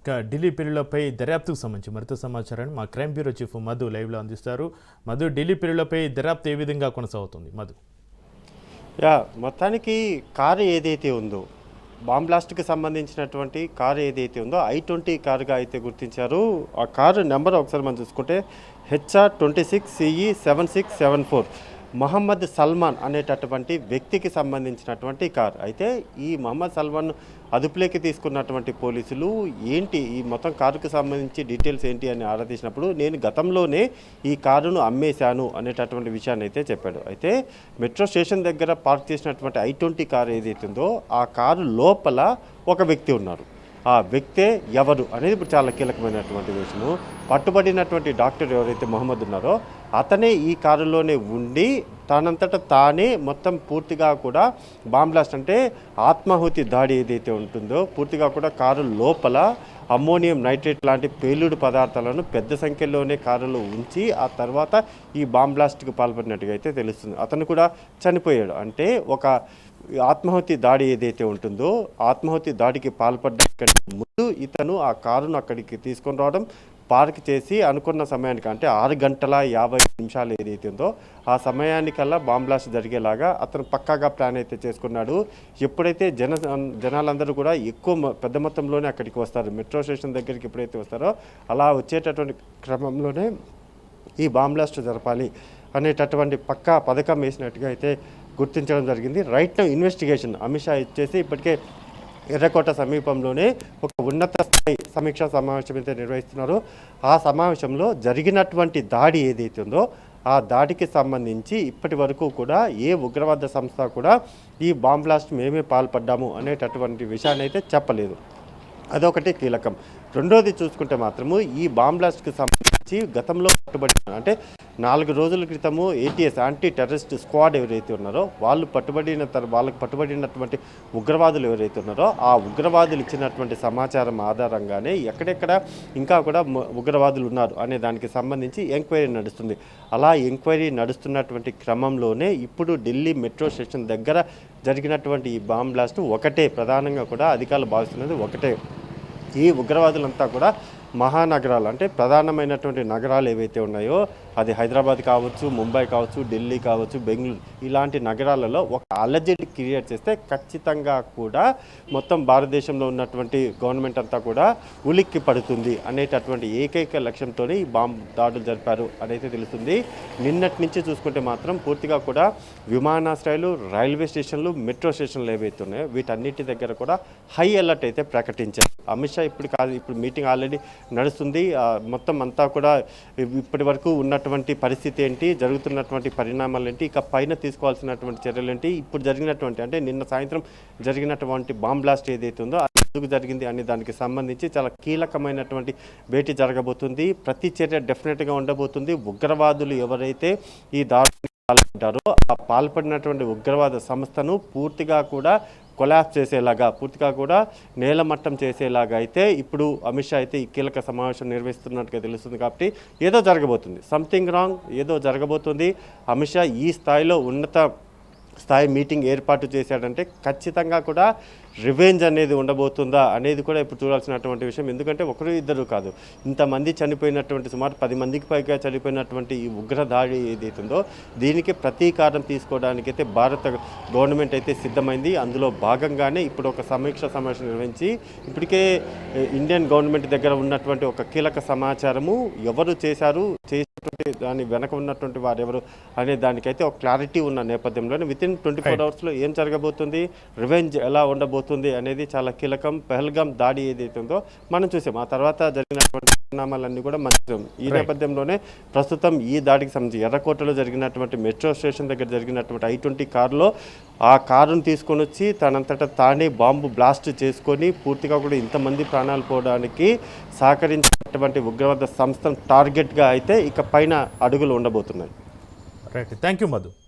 ఇక ఢిల్లీ పెళ్ళిలపై దర్యాప్తుకు సంబంధించి మరింత సమాచారాన్ని మా క్రైమ్ బ్యూరో చీఫ్ మధు లైవ్లో అందిస్తారు. మధు ఢిల్లీ పెళ్ళిలపై దర్యాప్తు ఏ విధంగా కొనసాగుతుంది? మధు. యా మొత్తానికి కారు ఏదైతే ఉందో బాంబ్ బ్లాస్ట్కి సంబంధించినటువంటి కారు ఏదైతే ఉందో ఐ ట్వంటీ కారుగా అయితే గుర్తించారు. ఆ కారు నెంబర్ ఒకసారి మనం చూసుకుంటే HR twenty six CE seven six seven four. Mohammed Salman అనేటటువంటి వ్యక్తికి సంబంధించినటువంటి కార్. అయితే ఈ మహమ్మద్ సల్మాన్ అదుపులోకి తీసుకున్నటువంటి పోలీసులు ఏంటి ఈ మొత్తం కారుకు సంబంధించి డీటెయిల్స్ ఏంటి అని ఆరా తీసినప్పుడు నేను గతంలోనే ఈ కారును అమ్మేశాను అనేటటువంటి విషయాన్ని అయితే చెప్పాడు. అయితే మెట్రో స్టేషన్ దగ్గర పార్క్ చేసినటువంటి ఐ ట్వంటీ కారు ఏదైతుందో ఆ కారు లోపల ఒక వ్యక్తి ఉన్నారు. ఆ వ్యక్తే ఎవరు అనేది ఇప్పుడు చాలా కీలకమైనటువంటి విషయము. పట్టుబడినటువంటి డాక్టర్ ఎవరైతే మహమ్మద్ ఉన్నారో అతనే ఈ కారులోనే ఉండి తనంతట తానే మొత్తం పూర్తిగా కూడా బాంబ్లాస్ట్ అంటే ఆత్మాహుతి దాడి ఏదైతే ఉంటుందో పూర్తిగా కూడా కారు లోపల అమ్మోనియం నైట్రేట్ లాంటి పేలుడు పదార్థాలను పెద్ద సంఖ్యలోనే కారులో ఉంచి ఆ తర్వాత ఈ బాంబ్ బ్లాస్ట్కి పాల్పడినట్టుగా అయితే తెలుస్తుంది. అతను కూడా చనిపోయాడు. అంటే ఒక ఆత్మాహుతి దాడి ఏదైతే ఉంటుందో ఆత్మాహుతి దాడికి పాల్పడ్డ ముందు ఇతను ఆ కారును అక్కడికి తీసుకొని రావడం పార్క్ చేసి అనుకున్న సమయానికి అంటే ఆరు గంటల యాభై నిమిషాలు ఏదైతే ఉందో ఆ సమయానికల్లా బాంబ్ బ్లాస్ట్ జరిగేలాగా అతను పక్కాగా ప్లాన్ అయితే చేసుకున్నాడు. ఎప్పుడైతే జన జనాలందరూ కూడా ఎక్కువ పెద్ద మొత్తంలోనే అక్కడికి వస్తారు మెట్రో స్టేషన్ దగ్గరికి ఎప్పుడైతే వస్తారో అలా వచ్చేటటువంటి క్రమంలోనే ఈ బాంబ్ బ్లాస్ట్ జరపాలి అనేటటువంటి పక్కా పథకం వేసినట్టుగా అయితే గుర్తించడం జరిగింది. రైట్ ఇన్వెస్టిగేషన్ అమిత్ షా ఇచ్చేసి ఇప్పటికే ఎర్రకోట సమీపంలోనే ఒక ఉన్నత స్థాయి సమీక్షా సమావేశం అయితే నిర్వహిస్తున్నారు. ఆ సమావేశంలో జరిగినటువంటి దాడి ఏదైతే ఉందో ఆ దాడికి సంబంధించి ఇప్పటి వరకు కూడా ఏ ఉగ్రవాద సంస్థ కూడా ఈ బాంబ్ బ్లాస్ట్ మేమే పాల్పడ్డాము అనేటటువంటి విషయాన్ని అయితే చెప్పలేదు. అదొకటి కీలకం. రెండోది చూసుకుంటే మాత్రము ఈ బాంబ్ బ్లాస్ట్కి సంబంధించి గతంలో పట్టుబడిన అంటే నాలుగు రోజుల క్రితము ఏటీఎస్ యాంటీ టెర్రరిస్ట్ స్క్వాడ్ ఎవరైతే ఉన్నారో వాళ్ళు పట్టుబడిన తర్వాత వాళ్ళకి పట్టుబడినటువంటి ఉగ్రవాదులు ఎవరైతే ఉన్నారో ఆ ఉగ్రవాదులు ఇచ్చినటువంటి సమాచారం ఆధారంగానే ఎక్కడెక్కడ ఇంకా కూడా ఉగ్రవాదులు ఉన్నారు అనే దానికి సంబంధించి ఎంక్వైరీ నడుస్తుంది. అలా ఎంక్వైరీ నడుస్తున్నటువంటి క్రమంలోనే ఇప్పుడు ఢిల్లీ మెట్రో స్టేషన్ దగ్గర జరిగినటువంటి ఈ బాంబ్ బ్లాస్ట్ ఒకటే ప్రధానంగా కూడా అధికారులు భావిస్తున్నది ఒకటే. ఈ ఉగ్రవాదులంతా కూడా మహానగరాలు అంటే ప్రధానమైనటువంటి నగరాలు ఏవైతే ఉన్నాయో అది హైదరాబాద్ కావచ్చు ముంబై కావచ్చు ఢిల్లీ కావచ్చు బెంగళూరు ఇలాంటి నగరాలలో ఒక అలర్జీ క్రియేట్ చేస్తే ఖచ్చితంగా కూడా మొత్తం భారతదేశంలో ఉన్నటువంటి గవర్నమెంట్ అంతా కూడా ఉలిక్కి పడుతుంది అనేటటువంటి ఏకైక లక్ష్యంతోనే ఈ బాంబు దాడులు జరిపారు అనేది తెలుస్తుంది. నిన్నటి నుంచి చూసుకుంటే మాత్రం పూర్తిగా కూడా విమానాశ్రయాలు రైల్వే స్టేషన్లు మెట్రో స్టేషన్లు ఏవైతే ఉన్నాయో వీటన్నిటి దగ్గర కూడా హై అలర్ట్ అయితే ప్రకటించారు. అమిత్ షా ఇప్పుడు కాదు ఇప్పుడు మీటింగ్ ఆల్రెడీ నడుస్తుంది. మొత్తం అంతా కూడా ఇప్పటి వరకు ఉన్నటువంటి పరిస్థితి ఏంటి జరుగుతున్నటువంటి పరిణామాలు ఏంటి ఇక పైన తీసుకోవాల్సినటువంటి చర్యలు ఏంటి ఇప్పుడు జరిగినటువంటి అంటే నిన్న సాయంత్రం జరిగినటువంటి బాంబ్ బ్లాస్ట్ ఏదైతే ఉందో అది ఎందుకు జరిగింది అనే దానికి సంబంధించి చాలా కీలకమైనటువంటి భేటీ జరగబోతుంది. ప్రతి చర్య డెఫినెట్గా ఉండబోతుంది. ఉగ్రవాదులు ఎవరైతే ఈ దాడిని పాల్పడ్డారో ఆ పాల్పడినటువంటి ఉగ్రవాద సంస్థను పూర్తిగా కూడా కొలాప్స్ చేసేలాగా పూర్తిగా కూడా నేలమట్టం చేసేలాగా అయితే ఇప్పుడు అమిత్ షా అయితే ఈ కీలక సమావేశం నిర్వహిస్తున్నట్టుగా తెలుస్తుంది కాబట్టి ఏదో జరగబోతుంది. సంథింగ్ రాంగ్ ఏదో జరగబోతుంది. అమిత్ షా ఈ స్థాయిలో ఉన్నత స్థాయి మీటింగ్ ఏర్పాటు చేశాడంటే ఖచ్చితంగా కూడా రివెంజ్ అనేది ఉండబోతుందా అనేది కూడా ఇప్పుడు చూడాల్సినటువంటి విషయం. ఎందుకంటే ఒకరు ఇద్దరు కాదు. ఇంతమంది చనిపోయినటువంటి సుమారు పది మందికి పైగా చనిపోయినటువంటి ఈ ఉగ్ర దాడి ఏదైతుందో దీనికి ప్రతీకారం తీసుకోవడానికి అయితే భారత గవర్నమెంట్ అయితే సిద్ధమైంది. అందులో భాగంగానే ఇప్పుడు ఒక సమీక్ష సమావేశం నిర్వహించి ఇప్పటికే ఇండియన్ గవర్నమెంట్ దగ్గర ఉన్నటువంటి ఒక కీలక సమాచారము ఎవరు చేశారు చేసినటువంటి దాని వెనక ఉన్నటువంటి వారు ఎవరు అనే దానికైతే ఒక క్లారిటీ ఉన్న నేపథ్యంలోనే విత్ ఇన్ ట్వంటీ ఫోర్ అవర్స్లో ఏం జరగబోతుంది? రివెంజ్ ఎలా ఉండబోతుంది అనేది చాలా కీలకం పహల్గాం దాడి ఏదైతే ఉందో మనం చూసాం. ఆ తర్వాత జరిగినటువంటి పరిణామాలన్నీ కూడా మనం చూసాం. ఈ నేపథ్యంలోనే ప్రస్తుతం ఈ దాడికి సంబంధించి ఎర్రకోటలో జరిగినటువంటి మెట్రో స్టేషన్ దగ్గర జరిగినటువంటి ఐ ట్వంటీ కారులో ఆ కారును తీసుకొని వచ్చి తనంతట తానే బాంబు బ్లాస్ట్ చేసుకొని పూర్తిగా కూడా ఇంతమంది ప్రాణాలు పోవడానికి సహకరించినటువంటి ఉగ్రవాద సంస్థను టార్గెట్గా అయితే ఇక పైన అడుగులు ఉండబోతున్నాయి. Right thank you Madhu